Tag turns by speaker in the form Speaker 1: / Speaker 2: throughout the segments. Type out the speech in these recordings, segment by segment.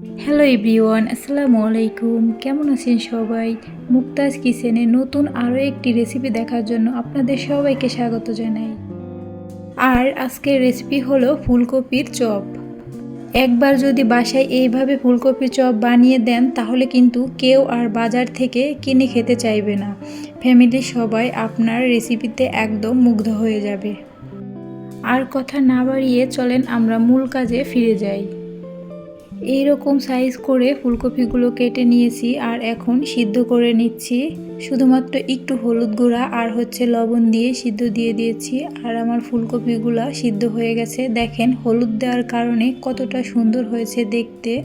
Speaker 1: Hello everyone আসসালামু আলাইকুম কেমন আছেন সবাই? মুক্তাজ কিচেনে নতুন আরও একটি রেসিপি দেখার জন্য আপনাদের সবাইকে স্বাগত জানাই। আর আজকের রেসিপি হলো ফুলকপির চপ। একবার যদি বাসায় এইভাবে ফুলকপির চপ বানিয়ে দেন, তাহলে কিন্তু কেউ আর বাজার থেকে কিনে খেতে চাইবে না। ফ্যামিলির সবাই আপনার রেসিপিতে একদম মুগ্ধ হয়ে যাবে। আর কথা না বাড়িয়ে চলেন, আমরা মূল কাজে ফিরে যাই। এই রকম সাইজ করে ফুলকপিগুলো কেটে নিয়েছি আর এখন সিদ্ধ করে নিচ্ছি। শুধুমাত্র একটু হলুদ গুঁড়া আর হচ্ছে লবণ দিয়ে সিদ্ধ দিয়ে দিয়েছি আর আমার ফুলকপিগুলো সিদ্ধ হয়ে গেছে। দেখেন হলুদ দেওয়ার কারণে কতটা সুন্দর হয়েছে দেখতে।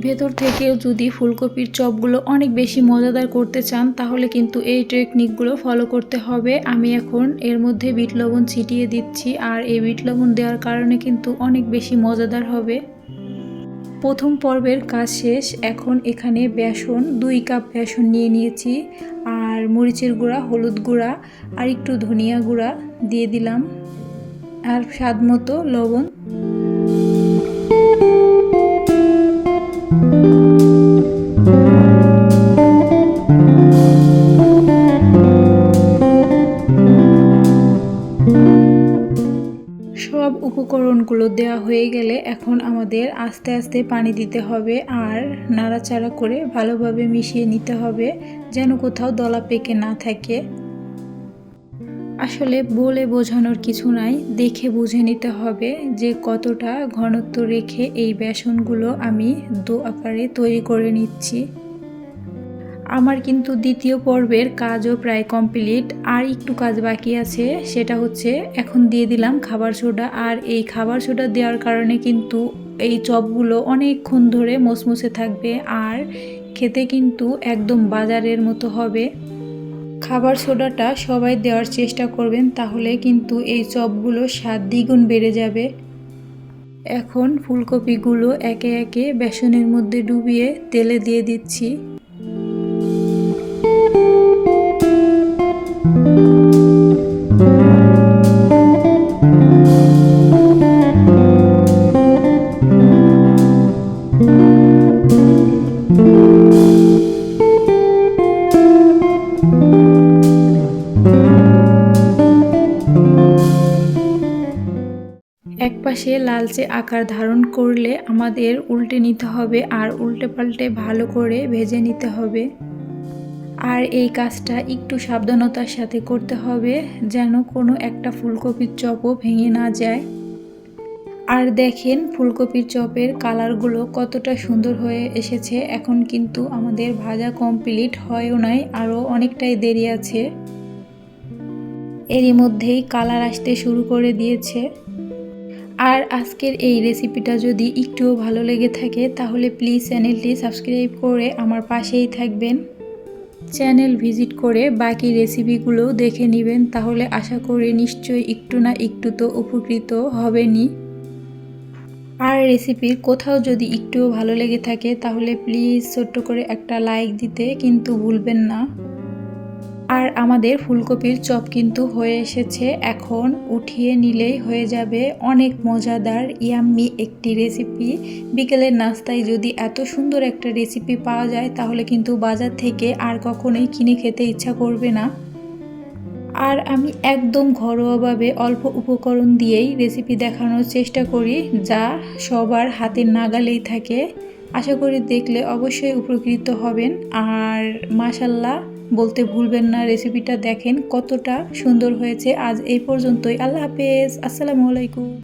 Speaker 1: ভেতর থেকেও যদি ফুলকপির চপগুলো অনেক বেশি মজাদার করতে চান, তাহলে কিন্তু এই টেকনিকগুলো ফলো করতে হবে। আমি এখন এর মধ্যে বিট লবণ ছিটিয়ে দিচ্ছি আর এই বিট লবণ দেওয়ার কারণে কিন্তু অনেক বেশি মজাদার হবে। প্রথম পর্বের কাজ শেষ। এখন এখানে বেসন, দুই কাপ বেসন নিয়ে নিয়েছি। আর মরিচের গুঁড়া, হলুদ গুঁড়া, আর একটু ধনিয়া গুঁড়া দিয়ে দিলাম। আর স্বাদ মতো লবণ। উপকরণগুলো দেওয়া হয়ে গেলে এখন আমাদের আস্তে আস্তে পানি দিতে হবে আর নাড়াচাড়া করে ভালোভাবে মিশিয়ে নিতে হবে, যেন কোথাও দলা পেকে না থাকে। আসলে বলে বোঝানোর কিছু নাই, দেখে বুঝে নিতে হবে যে কতটা ঘনত্ব রেখে এই বেসনগুলো আমি দো আকারে তৈরি করে নিচ্ছি। আমার কিন্তু দ্বিতীয় পর্বের কাজও প্রায় কমপ্লিট, আর একটু কাজ বাকি আছে, সেটা হচ্ছে এখন দিয়ে দিলাম খাবার সোডা, আর এই খাবার সোডা দেওয়ার কারণে কিন্তু এই চপগুলো অনেকক্ষণ ধরে মসমসে থাকবে, আর খেতে কিন্তু একদম বাজারের মতো হবে। খাবার সোডাটা সবাই দেওয়ার চেষ্টা করবেন, তাহলে কিন্তু এই চপগুলো স্বাদ দ্বিগুণ বেড়ে যাবে। এখন ফুলকপিগুলো একে একে বেসনের মধ্যে ডুবিয়ে তেলে দিয়ে দিচ্ছি। এক পাশে লালচে আকার ধারণ করলে আমাদের উল্টে নিতে হবে আর উল্টে পাল্টে ভালো করে ভেজে নিতে হবে। আর এই কাজটা একটু সাবধানতার সাথে করতে হবে, যেন কোনো একটা ফুলকপির চপও ভেঙে না যায়। আর দেখেন ফুলকপির চপের কালারগুলো কতটা সুন্দর হয়ে এসেছে। এখন কিন্তু আমাদের ভাজা কমপ্লিট হয়ও নাই, আরও অনেকটাই দেরি আছে। এরই মধ্যেই কালার আসতে শুরু করে দিয়েছে। আর আজকের এই রেসিপিটা যদি একটুও ভালো লেগে থাকে, তাহলে প্লিজ চ্যানেলটি সাবস্ক্রাইব করে আমার পাশেই থাকবেন। চ্যানেল ভিজিট করে বাকি রেসিপিগুলো দেখে নেবেন, তাহলে আশা করি নিশ্চয়ই একটু না একটু তো উপকৃত হবেনি আর রেসিপির কোথাও যদি একটুও ভালো লেগে থাকে, তাহলে প্লিজ ছোট্ট করে একটা লাইক দিতে কিন্তু ভুলবেন না। আর আমাদের ফুলকপির চপ কিন্তু হয়ে এসেছে। এখন উঠিয়ে নিলেই হয়ে যাবে অনেক মজাদার, ইয়াম্মি একটি রেসিপি বিকেলের নাস্তায় যদি এত সুন্দর একটা রেসিপি পাওয়া যায়, তাহলে কিন্তু বাজার থেকে আর কখনোই কিনে খেতে ইচ্ছা করবে না। আর আমি একদম ঘরোয়াভাবে অল্প উপকরণ দিয়েই রেসিপি দেখানোর চেষ্টা করি, যা সবার হাতের নাগালেই থাকে। আশা করি দেখলে অবশ্যই উপকৃত হবেন। আর মাসাল্লাহ বলতে ভুলবেন না রেসিপিটা দেখেন কতটা সুন্দর হয়েছে। আজ এই পর্যন্তই। আল্লাহ হাফেজ। আসসালামু আলাইকুম।